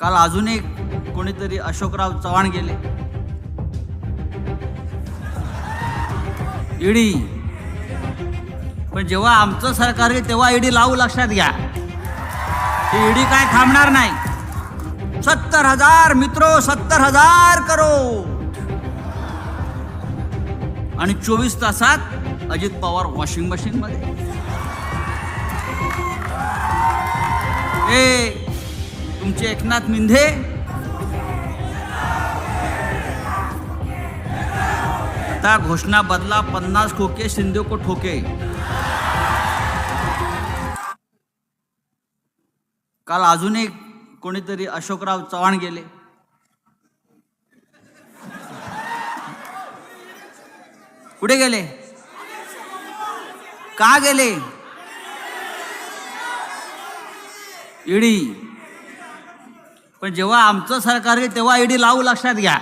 काल अजून एक कोणीतरी अशोकराव चव्हाण गेले. ईडी. पण जेव्हा आमचं सरकार आहे तेव्हा ईडी लावू लक्षात घ्या. ही ईडी काय थांबणार नाही. सत्तर हजार मित्रो सत्तर हजार करोड. आणि चोवीस तासात अजित पवार वॉशिंग मशीन मध्ये ए तुमचे एकनाथ मिंधे. आता घोषणा बदला पन्नास खोके शिंदे को ठोके. काल अजून एक कोणीतरी अशोकराव चव्हाण गेले. कुठे गेले? का गेले? ईडी. पण जेव्हा आमचं सरकार आहे तेव्हा ईडी लावू लक्षात घ्या.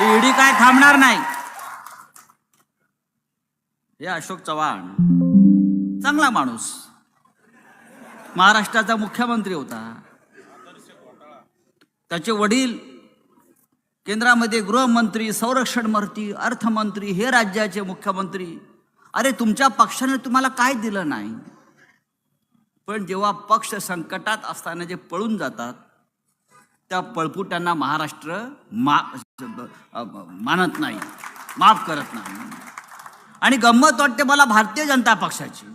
ही ईडी काय थांबणार नाही. हे अशोक चव्हाण चांगला माणूस. महाराष्ट्राचा मुख्यमंत्री होता. त्याचे वडील केंद्रामध्ये गृहमंत्री संरक्षण मंत्री अर्थमंत्री हे राज्याचे मुख्यमंत्री. अरे तुमच्या पक्षाने तुम्हाला काय दिलं नाही? पण जेव्हा पक्ष संकटात असताना जे पळून जातात त्या पळपुट्यांना महाराष्ट्र मा मानत नाही माफ करत नाही. आणि गंमत वाटते मला भारतीय जनता पक्षाची.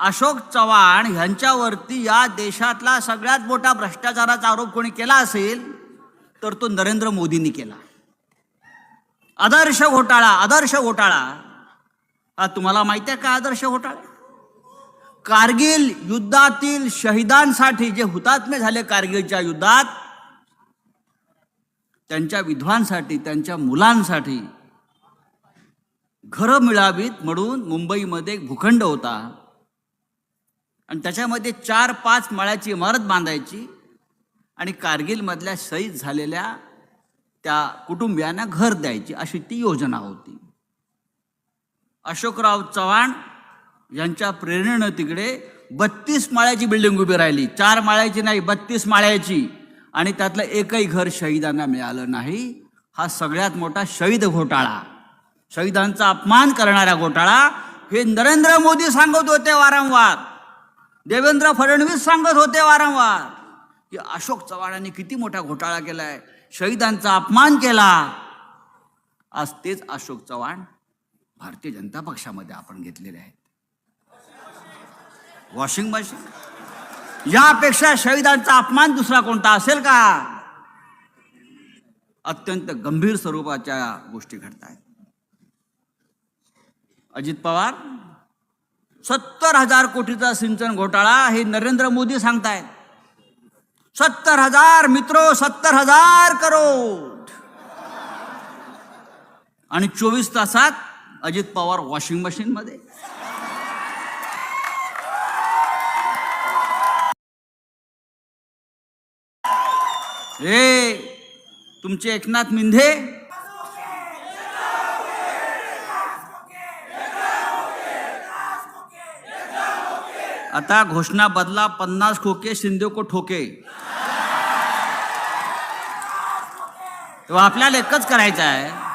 अशोक चव्हाण ह्यांच्यावरती या देशातला सगळ्यात मोठा भ्रष्टाचाराचा आरोप कोणी केला असेल तर तो नरेंद्र मोदींनी केला. आदर्श घोटाळा आदर्श घोटाळा. हा तुम्हाला माहिती आहे का आदर्श घोटाळा? कारगिल युद्धातील शहीदांसाठी जे हुतात्मे झाले कारगिलच्या युद्धात त्यांच्या विधवांसाठी त्यांच्या मुलांसाठी घरं मिळावीत म्हणून मुंबईमध्ये एक भूखंड होता. आणि त्याच्यामध्ये चार पाच माळ्याची इमारत बांधायची आणि कारगिलमधल्या शहीद झालेल्या त्या कुटुंबियांना घर द्यायची अशी ती योजना होती. अशोकराव चव्हाण यांच्या प्रेरणेनं तिकडे बत्तीस माळ्याची बिल्डिंग उभी राहिली. चार माळ्याची नाही बत्तीस माळ्याची. आणि त्यातलं एकही घर शहीदांना मिळालं नाही. हा सगळ्यात मोठा शहीद घोटाळा. शहीदांचा अपमान करणारा घोटाळा हे नरेंद्र मोदी सांगत होते वारंवार. देवेंद्र फडणवीस सांगत होते वारंवार की अशोक चव्हाणांनी किती मोठा घोटाळा केलाय. शहीदांचा अपमान केला. आज तेच अशोक चव्हाण भारतीय जनता पक्षामध्ये आपण घेतलेले आहेत. Washing machine? यापेक्षा शहीदांचा अपमान दुसरा कोणता असेल का? अत्यंत गंभीर स्वरूपाच्या गोष्टी घडत आहेत अजित पवार सत्तर हजार कोटीचा सिंचन घोटाळा हे नरेंद्र मोदी सांगतायत. सत्तर हजार मित्रो सत्तर हजार करोड. आणि चोवीस तासात अजित पवार वॉशिंग मशीन मध्ये हे तुमचे एकनाथ मिंधे? आता घोषणा बदला पन्नास खोके शिंदे को ठोके. तेव्हा आपल्याला एकच करायचं आहे.